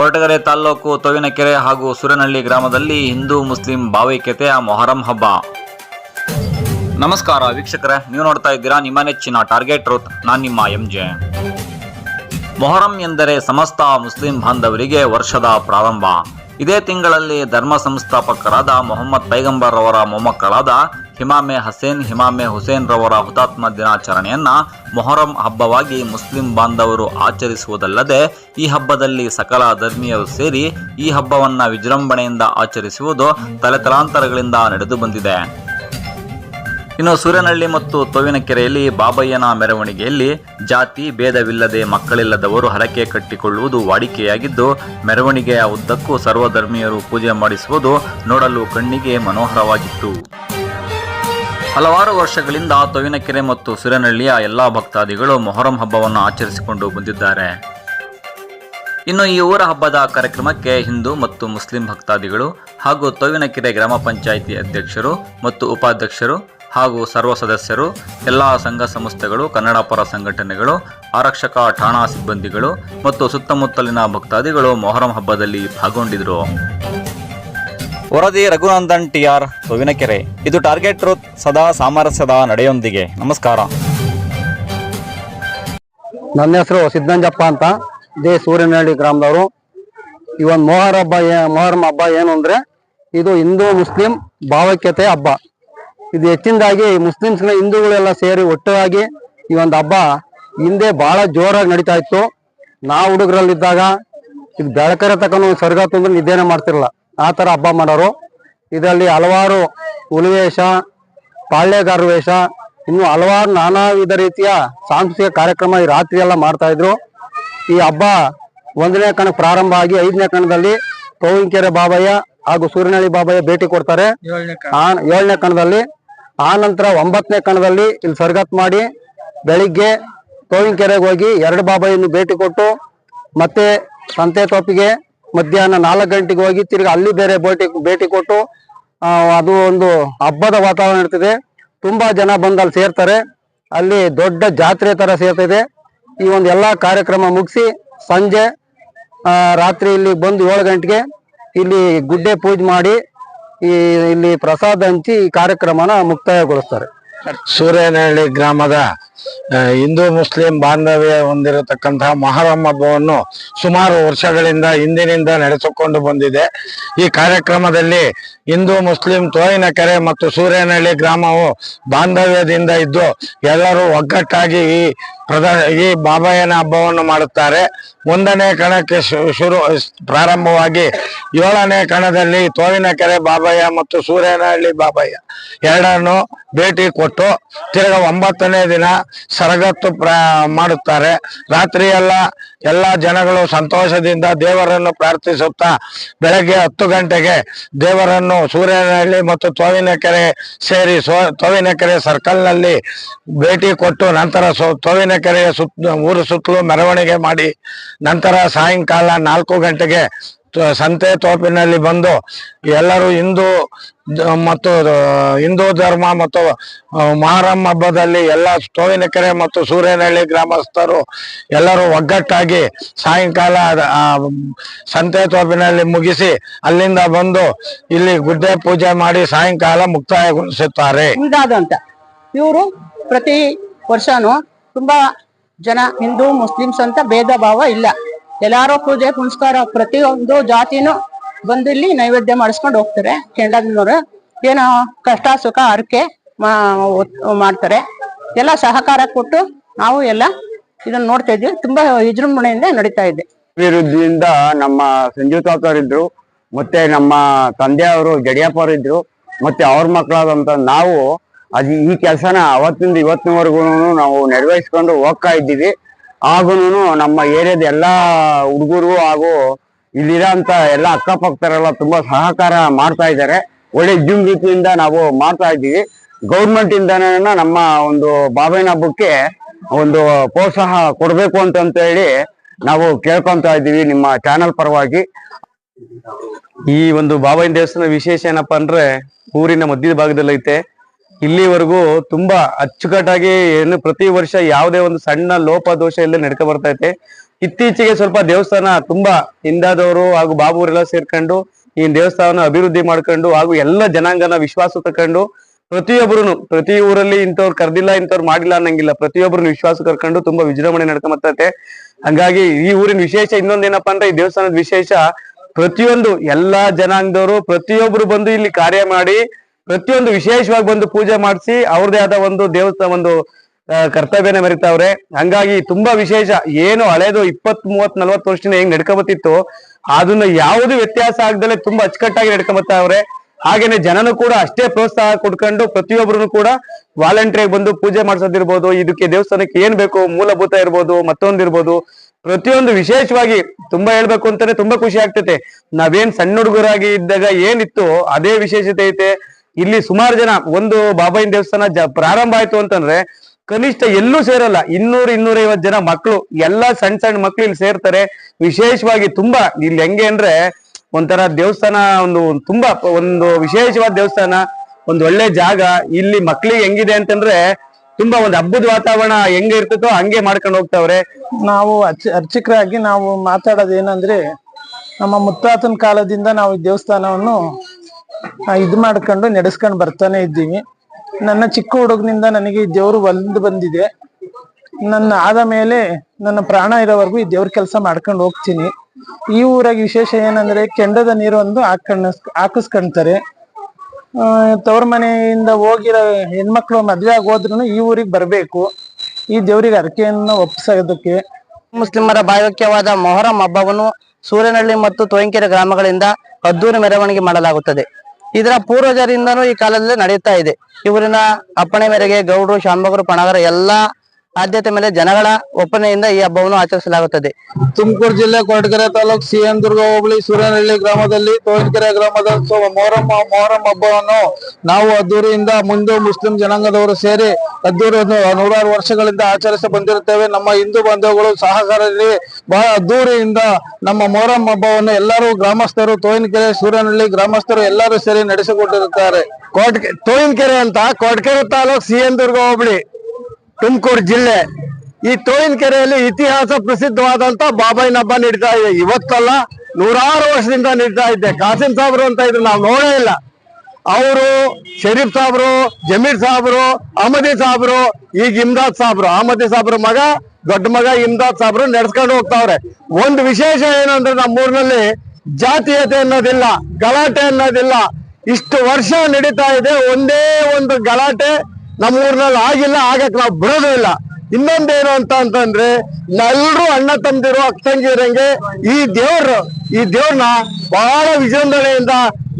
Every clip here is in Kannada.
ಕೊರಟಗೆರೆ ತಾಲ್ಲೂಕು ತೋವಿನಕೆರೆ ಹಾಗೂ ಸುರನಹಳ್ಳಿ ಗ್ರಾಮದಲ್ಲಿ ಹಿಂದೂ ಮುಸ್ಲಿಂ ಭಾವೈಕ್ಯತೆಯ ಮೊಹರಂ ಹಬ್ಬ. ನಮಸ್ಕಾರ ವೀಕ್ಷಕರೇ, ನೀವು ನೋಡ್ತಾ ಇದ್ದೀರಾ ನಿಮ್ಮ ನೆಚ್ಚಿನ ಟಾರ್ಗೆಟ್ ರೂತ್ ನಾನು ನಿಮ್ಮ ಎಂ ಜೆ ಮೊಹರಂ ಎಂದರೆ ಸಮಸ್ತ ಮುಸ್ಲಿಂ ಬಾಂಧವರಿಗೆ ವರ್ಷದ ಪ್ರಾರಂಭ. ಇದೇ ತಿಂಗಳಲ್ಲಿ ಧರ್ಮ ಸಂಸ್ಥಾಪಕರಾದ ಮೊಹಮ್ಮದ್ ಪೈಗಂಬರ್ ರವರ ಮೊಮ್ಮಕ್ಕಳಾದ ಹಿಮಾಮೆ ಹಸೇನ್, ಹಿಮಾಮೆ ಹುಸೇನ್ ರವರ ಹುತಾತ್ಮ ದಿನಾಚರಣೆಯನ್ನ ಮೊಹರಂ ಹಬ್ಬವಾಗಿ ಮುಸ್ಲಿಂ ಬಾಂಧವರು ಆಚರಿಸುವುದಲ್ಲದೆ, ಈ ಹಬ್ಬದಲ್ಲಿ ಸಕಲ ಧರ್ಮೀಯರು ಸೇರಿ ಈ ಹಬ್ಬವನ್ನ ವಿಜೃಂಭಣೆಯಿಂದ ಆಚರಿಸುವುದು ತಲೆತಲಾಂತರಗಳಿಂದ ನಡೆದು ಬಂದಿದೆ. ಇನ್ನು ಸೂರ್ಯನಹಳ್ಳಿ ಮತ್ತು ತೋವಿನಕೆರೆಯಲ್ಲಿ ಬಾಬಯ್ಯನ ಮೆರವಣಿಗೆಯಲ್ಲಿ ಜಾತಿ ಭೇದವಿಲ್ಲದೆ ಮಕ್ಕಳಿಲ್ಲದವರು ಹರಕೆ ಕಟ್ಟಿಕೊಳ್ಳುವುದು ವಾಡಿಕೆಯಾಗಿದ್ದು, ಮೆರವಣಿಗೆಯ ಉದ್ದಕ್ಕೂ ಸರ್ವಧರ್ಮೀಯರು ಪೂಜೆ ಮಾಡಿಸುವುದು ನೋಡಲು ಕಣ್ಣಿಗೆ ಮನೋಹರವಾಗಿತ್ತು. ಹಲವಾರು ವರ್ಷಗಳಿಂದ ತೋವಿನಕೆರೆ ಮತ್ತು ಸೂರ್ಯನಹಳ್ಳಿಯ ಎಲ್ಲಾ ಭಕ್ತಾದಿಗಳು ಮೊಹರಂ ಹಬ್ಬವನ್ನು ಆಚರಿಸಿಕೊಂಡು ಬಂದಿದ್ದಾರೆ. ಇನ್ನು ಈ ಊರ ಹಬ್ಬದ ಕಾರ್ಯಕ್ರಮಕ್ಕೆ ಹಿಂದೂ ಮತ್ತು ಮುಸ್ಲಿಂ ಭಕ್ತಾದಿಗಳು ಹಾಗೂ ತೋವಿನಕೆರೆ ಗ್ರಾಮ ಪಂಚಾಯಿತಿ ಅಧ್ಯಕ್ಷರು ಮತ್ತು ಉಪಾಧ್ಯಕ್ಷರು ಹಾಗೂ ಸರ್ವ ಸದಸ್ಯರು, ಎಲ್ಲ ಸಂಘ ಸಂಸ್ಥೆಗಳು ಕನ್ನಡ ಪರ ಸಂಘಟನೆಗಳು, ಆರಕ್ಷಕ ಠಾಣಾ ಸಿಬ್ಬಂದಿಗಳು ಮತ್ತು ಸುತ್ತಮುತ್ತಲಿನ ಭಕ್ತಾದಿಗಳು ಮೊಹರಂ ಹಬ್ಬದಲ್ಲಿ ಭಾಗಗೊಂಡಿದ್ದರು ವರದಿ ರಘುನಂದನ್ ಟಿಆರ್ ಹೂವಿನಕೆರೆ ಇದು ಟಾರ್ಗೆಟ್ ರೂತ್ ಸದಾ ಸಾಮರಸ್ಯದ ನಡೆಯೊಂದಿಗೆ. ನಮಸ್ಕಾರ. ನನ್ನ ಹೆಸರು ಸಿದ್ದಂಜಪ್ಪ ಅಂತ. ದೇ ಸೂರ್ಯನಹಳ್ಳಿ ಗ್ರಾಮದವರು. ಈ ಒಂದು ಮೊಹರ ಹಬ್ಬ ಮೊಹರಂ ಹಬ್ಬ ಏನು ಅಂದ್ರೆ, ಇದು ಹಿಂದೂ ಮುಸ್ಲಿಂ ಭಾವೈಕ್ಯತೆ ಹಬ್ಬ. ಇದು ಹೆಚ್ಚಿನದಾಗಿ ಮುಸ್ಲಿಮ್ಸ್ನ ಹಿಂದೂಗಳೆಲ್ಲ ಸೇರಿ ಒಟ್ಟಾಗಿ ಈ ಒಂದು ಹಬ್ಬ ಹಿಂದೆ ಬಹಳ ಜೋರಾಗಿ ನಡೀತಾ ಇತ್ತು. ನಾವು ಹುಡುಗರಲ್ಲಿದ್ದಾಗ ಇದು ಬೆಳಕರೆ ತಕೊಂಡು ಸ್ವರ್ಗ ತುಂಬ ನಿದ್ದೇನೆ ಮಾಡ್ತಿರಲ್ಲ ಆ ತರ ಹಬ್ಬ ಮಾಡೋರು. ಇದರಲ್ಲಿ ಹಲವಾರು ಹುಲಿವೇಷ ಪಾಳ್ಯಗಾರ ವೇಷ ಇನ್ನು ಹಲವಾರು ನಾನಾ ವಿಧ ರೀತಿಯ ಸಾಂಸ್ಕೃತಿಕ ಕಾರ್ಯಕ್ರಮ ಈ ರಾತ್ರಿ ಎಲ್ಲ ಮಾಡ್ತಾ ಇದ್ರು. ಈ ಹಬ್ಬ ಒಂದನೇ ಕಣಕ್ಕೆ ಪ್ರಾರಂಭ ಆಗಿ ಐದನೇ ಕಣದಲ್ಲಿ ಕೋವಿಂಕೆರೆ ಬಾಬಯ್ಯ ಹಾಗೂ ಸೂರ್ಯನಹಳ್ಳಿ ಬಾಬಯ್ಯ ಭೇಟಿ ಕೊಡ್ತಾರೆ. ಏಳನೇ ಕಣದಲ್ಲಿ ಆ ನಂತರ ಒಂಬತ್ತನೇ ಕಣದಲ್ಲಿ ಇಲ್ಲಿ ಸ್ವರ್ಗತ್ ಮಾಡಿ ಬೆಳಿಗ್ಗೆ ತೋವಿನಕೆರೆಗೆ ಹೋಗಿ ಎರಡು ಬಾಬಾಯನ್ನು ಭೇಟಿ ಕೊಟ್ಟು ಮತ್ತೆ ಸಂತೆ ತೋಪಿಗೆ ಮಧ್ಯಾಹ್ನ ನಾಲ್ಕು ಗಂಟೆಗೆ ಹೋಗಿ ತಿರುಗಿ ಅಲ್ಲಿ ಬೇರೆ ಭೇಟಿ ಭೇಟಿ ಕೊಟ್ಟು ಅದು ಒಂದು ಹಬ್ಬದ ವಾತಾವರಣ ಇರ್ತದೆ. ತುಂಬಾ ಜನ ಬಂದು ಅಲ್ಲಿ ಸೇರ್ತಾರೆ. ಅಲ್ಲಿ ದೊಡ್ಡ ಜಾತ್ರೆ ತರ ಸೇರ್ತಿದೆ. ಈ ಒಂದು ಎಲ್ಲಾ ಕಾರ್ಯಕ್ರಮ ಮುಗಿಸಿ ಸಂಜೆ ರಾತ್ರಿ ಇಲ್ಲಿ ಬಂದು ಏಳು ಗಂಟೆಗೆ ಇಲ್ಲಿ ಗುಡ್ಡೆ ಪೂಜೆ ಮಾಡಿ ಈ ಇಲ್ಲಿ ಪ್ರಸಾದ ಹಂಚಿ ಕಾರ್ಯಕ್ರಮನ ಮುಕ್ತಾಯಗೊಳಿಸ್ತಾರೆ. ಸೂರ್ಯನಹಳ್ಳಿ ಗ್ರಾಮದ ಹಿಂದೂ ಮುಸ್ಲಿಂ ಬಾಂಧವ್ಯ ಹೊಂದಿರತಕ್ಕಂತಹ ಮೊಹರಂ ಹಬ್ಬವನ್ನು ಸುಮಾರು ವರ್ಷಗಳಿಂದ ಹಿಂದಿನಿಂದ ನಡೆಸಿಕೊಂಡು ಬಂದಿದೆ. ಈ ಕಾರ್ಯಕ್ರಮದಲ್ಲಿ ಹಿಂದೂ ಮುಸ್ಲಿಂ ತೋಯಿನ ಕೆರೆ ಮತ್ತು ಸೂರ್ಯನಹಳ್ಳಿ ಗ್ರಾಮವು ಬಾಂಧವ್ಯದಿಂದ ಇದ್ದು ಎಲ್ಲರೂ ಒಗ್ಗಟ್ಟಾಗಿ ಈ ಪ್ರಧಾನ ಈ ಬಾಬಯ್ಯನ ಹಬ್ಬವನ್ನು ಮಾಡುತ್ತಾರೆ. ಒಂದನೇ ಕಣಕ್ಕೆ ಶುರು, ಪ್ರಾರಂಭವಾಗಿ ಏಳನೇ ಕಣದಲ್ಲಿ ತೋವಿನಕೆರೆ ಬಾಬಯ್ಯ ಮತ್ತು ಸೂರ್ಯನಹಳ್ಳಿ ಬಾಬಯ್ಯ ಎರಡನ್ನು ಭೇಟಿ ಕೊಟ್ಟು ತಿರ್ಗ ಒಂಬತ್ತನೇ ದಿನ ಸರಗತ್ತು ಪ್ರ ಮಾಡುತ್ತಾರೆ. ರಾತ್ರಿ ಎಲ್ಲ ಜನಗಳು ಸಂತೋಷದಿಂದ ದೇವರನ್ನು ಪ್ರಾರ್ಥಿಸುತ್ತಾ ಬೆಳಗ್ಗೆ ಹತ್ತು ಗಂಟೆಗೆ ದೇವರನ್ನು ಸೂರ್ಯನಹಳ್ಳಿ ಮತ್ತು ತೋವಿನಕೆರೆ ಸೇರಿ ಸೋ ತೋವಿನಕೆರೆ ಸರ್ಕಲ್ನಲ್ಲಿ ಭೇಟಿ ಕೊಟ್ಟು ನಂತರ ಸೊ ತೋವಿನಕೆರೆಯ ಸುತ್ತ ಊರು ಸುತ್ತಲೂ ಮೆರವಣಿಗೆ ಮಾಡಿ ನಂತರ ಸಾಯಂಕಾಲ ನಾಲ್ಕು ಗಂಟೆಗೆ ಸಂತೆ ತೋಪಿನಲ್ಲಿ ಬಂದು ಎಲ್ಲರೂ ಹಿಂದೂ ಮತ್ತು ಹಿಂದೂ ಧರ್ಮ ಮತ್ತು ಮಹರಂ ಹಬ್ಬದಲ್ಲಿ ಎಲ್ಲ ತೋವಿನಕೆರೆ ಮತ್ತು ಸೂರ್ಯನಹಳ್ಳಿ ಗ್ರಾಮಸ್ಥರು ಎಲ್ಲರೂ ಒಗ್ಗಟ್ಟಾಗಿ ಸಾಯಂಕಾಲ ಸಂತೆ ತೋಪಿನಲ್ಲಿ ಮುಗಿಸಿ ಅಲ್ಲಿಂದ ಬಂದು ಇಲ್ಲಿ ಗುಡ್ಡೆ ಪೂಜೆ ಮಾಡಿ ಸಾಯಂಕಾಲ ಮುಕ್ತಾಯಗೊಳಿಸುತ್ತಾರೆ. ಇವರು ಪ್ರತಿ ವರ್ಷನೂ ತುಂಬಾ ಜನ ಹಿಂದೂ ಮುಸ್ಲಿಮ್ಸ್ ಅಂತ ಭೇದ ಭಾವ ಇಲ್ಲ. ಎಲ್ಲಾರು ಪೂಜೆ, ಪುನಸ್ಕಾರ ಪ್ರತಿಯೊಂದು ಜಾತಿನೂ ಬಂದಿಲ್ಲಿ ನೈವೇದ್ಯ ಮಾಡಿಸ್ಕೊಂಡು ಹೋಗ್ತಾರೆ ಕೆಂಡದನವರು. ಏನೋ ಕಷ್ಟ, ಸುಖ, ಹರಕೆ ಮಾಡ್ತಾರೆ. ಎಲ್ಲ ಸಹಕಾರ ಕೊಟ್ಟು ನಾವು ಎಲ್ಲ ಇದನ್ನ ನೋಡ್ತಾ ಇದ್ವಿ. ತುಂಬಾ ವಿಜೃಂಭಣೆಯಿಂದ ನಡೀತಾ ಇದೆ. ಅಭಿವೃದ್ಧಿಯಿಂದ ನಮ್ಮ ಸಂಜೀವ್ ಇದ್ದರು ಮತ್ತೆ ನಮ್ಮ ತಂದೆಯವರು ಜಡಿಯಪ್ಪರು ಇದ್ರು, ಮತ್ತೆ ಅವ್ರ ಮಕ್ಕಳಾದಂತ ನಾವು, ಅದು ಈ ಕೆಲಸನ ಅವತ್ತಿಂದ ಇವತ್ತಿನವರೆಗೂ ನಾವು ನಿರ್ವಹಿಸ್ಕೊಂಡು ಹೋಗ್ತಾ ಇದ್ದೀವಿ. ಆಗೂನು ನಮ್ಮ ಏರಿಯಾದ ಎಲ್ಲಾ ಹುಡುಗರು ಹಾಗೂ ಇಲ್ಲಿರೋಂತ ಎಲ್ಲ ಅಕ್ಕಪಕ್ಕದರೆಲ್ಲ ತುಂಬಾ ಸಹಕಾರ ಮಾಡ್ತಾ ಇದ್ದಾರೆ. ಒಳ್ಳೆ ಜುಮ್ ರೀತಿಯಿಂದ ನಾವು ಮಾಡ್ತಾ ಇದ್ದೀವಿ. ಗೌರ್ಮೆಂಟ್ ಇಂದನೇ ನಮ್ಮ ಒಂದು ಬಾಬೈನ ಹಬ್ಬಕ್ಕೆ ಒಂದು ಪ್ರೋತ್ಸಾಹ ಕೊಡಬೇಕು ಅಂತಂತ ಹೇಳಿ ನಾವು ಕೇಳ್ಕೊಂತ ಇದ್ದೀವಿ ನಿಮ್ಮ ಚಾನಲ್ ಪರವಾಗಿ. ಈ ಒಂದು ಬಾಬಾಯಿನ ದೇವಸ್ಥಾನ ವಿಶೇಷ ಏನಪ್ಪಾ ಅಂದ್ರೆ ಊರಿನ ಮಧ್ಯದ ಭಾಗದಲ್ಲಿ ಐತೆ ಇಲ್ಲಿವರೆಗೂ ತುಂಬಾ ಅಚ್ಚುಕಟ್ಟಾಗಿ ಏನು ಪ್ರತಿ ವರ್ಷ ಯಾವುದೇ ಒಂದು ಸಣ್ಣ ಲೋಪ ದೋಷ ಇಲ್ಲದೆ ನಡ್ಕೊ ಬರ್ತೈತೆ ಇತ್ತೀಚೆಗೆ ಸ್ವಲ್ಪ ದೇವಸ್ಥಾನ ತುಂಬಾ ಹಿಂದಾದವರು ಹಾಗೂ ಬಾಬುರೆಲ್ಲ ಸೇರ್ಕೊಂಡು ಈ ದೇವಸ್ಥಾನ ಅಭಿವೃದ್ಧಿ ಮಾಡ್ಕೊಂಡು ಹಾಗೂ ಎಲ್ಲ ಜನಾಂಗನ ವಿಶ್ವಾಸ ತಕೊಂಡು ಪ್ರತಿಯೊಬ್ಬರು ಪ್ರತಿ ಊರಲ್ಲಿ ಇಂಥವ್ರು ಕರ್ದಿಲ್ಲ, ಇಂಥವ್ರು ಮಾಡಿಲ್ಲ ಅನ್ನಂಗಿಲ್ಲ. ಪ್ರತಿಯೊಬ್ಬರು ವಿಶ್ವಾಸ ಕರ್ಕೊಂಡು ತುಂಬಾ ವಿಜೃಂಭಣೆ ನಡ್ಕೊಂಬರ್ತೈತೆ ಹಂಗಾಗಿ ಈ ಊರಿನ ವಿಶೇಷ ಇನ್ನೊಂದೇನಪ್ಪಾ ಅಂದ್ರೆ ಈ ದೇವಸ್ಥಾನದ ವಿಶೇಷ ಪ್ರತಿಯೊಂದು ಎಲ್ಲಾ ಜನಾಂಗದವರು ಪ್ರತಿಯೊಬ್ರು ಬಂದು ಇಲ್ಲಿ ಕಾರ್ಯ ಮಾಡಿ ಪ್ರತಿಯೊಂದು ವಿಶೇಷವಾಗಿ ಬಂದು ಪೂಜೆ ಮಾಡಿಸಿ ಅವ್ರದೇ ಆದ ಒಂದು ದೇವಸ್ಥಾನ, ಒಂದು ಕರ್ತವ್ಯನ ಮೆರಿತಾವ್ರೆ. ಹಂಗಾಗಿ ತುಂಬಾ ವಿಶೇಷ. ಏನು ಹಳೇದು ಇಪ್ಪತ್ ಮೂವತ್ ನಲ್ವತ್ ವರ್ಷದಿಂದ ಹೆಂಗ್ ನಡ್ಕೊಂಬತ್ತಿತ್ತು, ಅದನ್ನ ಯಾವುದು ವ್ಯತ್ಯಾಸ ಆಗದಲ್ಲೇ ತುಂಬಾ ಅಚ್ಚುಕಟ್ಟಾಗಿ ನಡ್ಕೊಂಬತ್ತವ್ರೆ. ಹಾಗೇನೆ ಜನನು ಕೂಡ ಅಷ್ಟೇ ಪ್ರೋತ್ಸಾಹ ಕೊಡ್ಕೊಂಡು ಪ್ರತಿಯೊಬ್ಬರು ಕೂಡ ವಾಲಂಟಿಯರ್ ಬಂದು ಪೂಜೆ ಮಾಡ್ಸೋದಿರ್ಬೋದು. ಇದಕ್ಕೆ ದೇವಸ್ಥಾನಕ್ಕೆ ಏನ್ ಬೇಕು ಮೂಲಭೂತ ಇರ್ಬೋದು ಮತ್ತೊಂದಿರ್ಬೋದು ಪ್ರತಿಯೊಂದು ವಿಶೇಷವಾಗಿ ತುಂಬಾ ಹೇಳ್ಬೇಕು ಅಂತಾನೆ ತುಂಬಾ ಖುಷಿ ಆಗ್ತೈತೆ. ನಾವೇನ್ ಸಣ್ಣ ಹುಡುಗರಾಗಿ ಇದ್ದಾಗ ಏನಿತ್ತು ಅದೇ ವಿಶೇಷತೆ ಐತೆ. ಇಲ್ಲಿ ಸುಮಾರು ಜನ, ಒಂದು ಬಾಬಾಯಿನ ದೇವಸ್ಥಾನ ಪ್ರಾರಂಭ ಆಯ್ತು ಅಂತಂದ್ರೆ ಕನಿಷ್ಠ ಎಲ್ಲೂ ಸೇರಲ್ಲ. ಇನ್ನೂರು ಇನ್ನೂರೈವತ್ ಜನ ಮಕ್ಕಳು ಎಲ್ಲಾ ಸಣ್ಣ ಸಣ್ಣ ಮಕ್ಳು ಇಲ್ಲಿ ಸೇರ್ತಾರೆ. ವಿಶೇಷವಾಗಿ ತುಂಬಾ, ಇಲ್ಲಿ ಹೆಂಗೆ ಅಂದ್ರೆ ಒಂಥರ ದೇವಸ್ಥಾನ ಒಂದು, ತುಂಬಾ ಒಂದು ವಿಶೇಷವಾದ ದೇವಸ್ಥಾನ, ಒಂದು ಒಳ್ಳೆ ಜಾಗ. ಇಲ್ಲಿ ಮಕ್ಳಿಗೆ ಹೆಂಗಿದೆ ಅಂತಂದ್ರೆ ತುಂಬಾ ಒಂದು ಹಬ್ಬದ ವಾತಾವರಣ ಹೆಂಗೆ ಇರ್ತದೋ ಹಂಗೆ ಮಾಡ್ಕೊಂಡು ಹೋಗ್ತಾವ್ರೆ. ನಾವು ಅರ್ಚ, ಅರ್ಚಕರಾಗಿ ನಾವು ಮಾತಾಡೋದು ಏನಂದ್ರೆ ನಮ್ಮ ಮುತ್ತಾತನ ಕಾಲದಿಂದ ನಾವು ದೇವಸ್ಥಾನವನ್ನು ಇದು ಮಾಡ್ಕೊಂಡು ನಡೆಸ್ಕೊಂಡು ಬರ್ತಾನೆ ಇದ್ದೀನಿ. ನನ್ನ ಚಿಕ್ಕ ಹುಡುಗನಿಂದ ನನಗೆ ಈ ದೇವರು ಒಲ್ದು ಬಂದಿದೆ. ನನ್ನ ಆದ ಮೇಲೆ ನನ್ನ ಪ್ರಾಣ ಇರೋವರೆಗೂ ಈ ದೇವ್ರ ಕೆಲಸ ಮಾಡ್ಕೊಂಡು ಹೋಗ್ತೀನಿ. ಈ ಊರಾಗ ವಿಶೇಷ ಏನಂದ್ರೆ ಕೆಂಡದ ನೀರು ಒಂದು ಹಾಕೊಂಡ್ ಹಾಕಿಸ್ಕೊಂತಾರೆ ತವ್ರ ಮನೆಯಿಂದ ಹೋಗಿರೋ ಹೆಣ್ಮಕ್ಳು ಮದ್ವೆ ಆಗೋದ್ರು ಈ ಊರಿಗೆ ಬರಬೇಕು. ಈ ದೇವ್ರಿಗೆ ಅರಕೆಯನ್ನು ಒಪ್ಪಿಸೋದಕ್ಕೆ ಮುಸ್ಲಿಮರ ಬಾಯೋಕ್ಯವಾದ ಮೊಹರಂ ಹಬ್ಬವನ್ನು ಸೂರ್ಯನಹಳ್ಳಿ ಮತ್ತು ತೋಯಂಕೆರೆ ಗ್ರಾಮಗಳಿಂದ ಅದ್ದೂರಿ ಮೆರವಣಿಗೆ ಮಾಡಲಾಗುತ್ತದೆ. ಇದರ ಪೂರ್ವಜರಿಂದನೂ ಈ ಕಾಲದಲ್ಲಿ ನಡೆಯುತ್ತಾ ಇದೆ. ಇವರಿನ ಅಪ್ಪಣೆ ಮೇರೆಗೆ ಗೌಡ್ರು ಶಾಂಬಗರು ಪಣಗರ ಎಲ್ಲಾ ಆದ್ಯತೆ ಮೇಲೆ ಜನಗಳ ಒಪ್ಪನೆಯಿಂದ ಈ ಹಬ್ಬವನ್ನು ಆಚರಿಸಲಾಗುತ್ತದೆ. ತುಮಕೂರು ಜಿಲ್ಲೆ ಕೊರಟಗೆರೆ ತಾಲೂಕು ಸಿಎಂ ದುರ್ಗ ಹೋಬಳಿ ಸೂರ್ಯನಹಳ್ಳಿ ಗ್ರಾಮದಲ್ಲಿ ತೋಯಿನಕೆರೆ ಗ್ರಾಮದ ಮೊಹರಂ ಮೊಹರಂ ಹಬ್ಬವನ್ನು ನಾವು ಅದ್ದೂರಿಯಿಂದ ಮುಂದೆ ಮುಸ್ಲಿಂ ಜನಾಂಗದವರು ಸೇರಿ ಅದ್ದೂರಿ ಒಂದು ನೂರಾರು ವರ್ಷಗಳಿಂದ ಆಚರಿಸಿ ಬಂದಿರುತ್ತೇವೆ. ನಮ್ಮ ಹಿಂದೂ ಬಾಂಧವಗಳು ಸಹಕಾರದಲ್ಲಿ ಬಹಳ ಅದ್ದೂರಿಯಿಂದ ನಮ್ಮ ಮೊಹರಂ ಹಬ್ಬವನ್ನು ಎಲ್ಲರೂ ಗ್ರಾಮಸ್ಥರು ತೋಯಿನಕೆರೆ ಸೂರ್ಯನಹಳ್ಳಿ ಗ್ರಾಮಸ್ಥರು ಎಲ್ಲರೂ ಸೇರಿ ನಡೆಸಿಕೊಂಡಿರುತ್ತಾರೆ ಕೋಟ್ ತೋಯಿನಕೆರೆ ಅಂತ ಕೊಟ್ಕೆರೆ ತಾಲೂಕ್ ಸಿಎಂ ದುರ್ಗ ಹೋಬಳಿ. ತುಮಕೂರು ಜಿಲ್ಲೆ. ಈ ತೋಯಿನ ಕೆರೆಯಲ್ಲಿ ಇತಿಹಾಸ ಪ್ರಸಿದ್ಧವಾದಂತ ಬಾಬಾಯಿನ ಹಬ್ಬ ನಡೀತಾ ಇದೆ. ಇವತ್ತಲ್ಲ ನೂರಾರು ವರ್ಷದಿಂದ ನಡೀತಾ ಇದ್ದೆ. ಕಾಸಿಂ ಸಾಬ್ರು ಅಂತ ಇದ್ರು, ನಾವು ನೋಡೇ ಇಲ್ಲ. ಅವರು, ಶರೀಫ್ ಸಾಬ್ರು, ಜಮೀರ್ ಸಾಬ್ರು, ಅಹಮದಿ ಸಾಬ್ರು, ಈಗ ಇಮ್ದಾದ್ ಸಾಬ್ರು. ಅಹಮದಿ ಸಾಬ್ರು ಮಗ, ದೊಡ್ಡ ಮಗ ಇಮ್ದಾದ್ ಸಾಬ್ರು ನಡ್ಸ್ಕೊಂಡು ಹೋಗ್ತಾವ್ರೆ. ಒಂದು ವಿಶೇಷ ಏನಂದ್ರೆ ನಮ್ಮೂರಿನಲ್ಲಿ ಜಾತೀಯತೆ ಅನ್ನೋದಿಲ್ಲ, ಗಲಾಟೆ ಅನ್ನೋದಿಲ್ಲ. ಇಷ್ಟು ವರ್ಷ ನಡೀತಾ ಇದೆ, ಒಂದೇ ಒಂದು ಗಲಾಟೆ ನಮ್ಮೂರ್ನಲ್ಲಿ ಆಗಿಲ್ಲ ಆಗಕ್ ನಾವು ಬಿಡೋದೇ ಇಲ್ಲ. ಇನ್ನೊಂದೇನು ಅಂತ ಅಂತಂದ್ರೆ ಎಲ್ಲರೂ ಅಣ್ಣ ತಂದಿರೋ ಅಕ್ಕ ತಂಗಿರಂಗೆ ಈ ದೇವ್ರು, ಈ ದೇವ್ರನ್ನ ಬಹಳ ವಿಜೃಂಭಣೆಯಿಂದ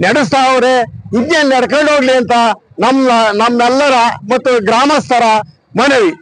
ನಡೆಸ್ತಾವ್ರೆ ಇದನ್ನೇ ನಡ್ಕೊಂಡು ಹೋಗ್ಲಿ ಅಂತ ನಮ್ಮ, ನಮ್ಮೆಲ್ಲರ ಮತ್ತು ಗ್ರಾಮಸ್ಥರ ಮನವಿ.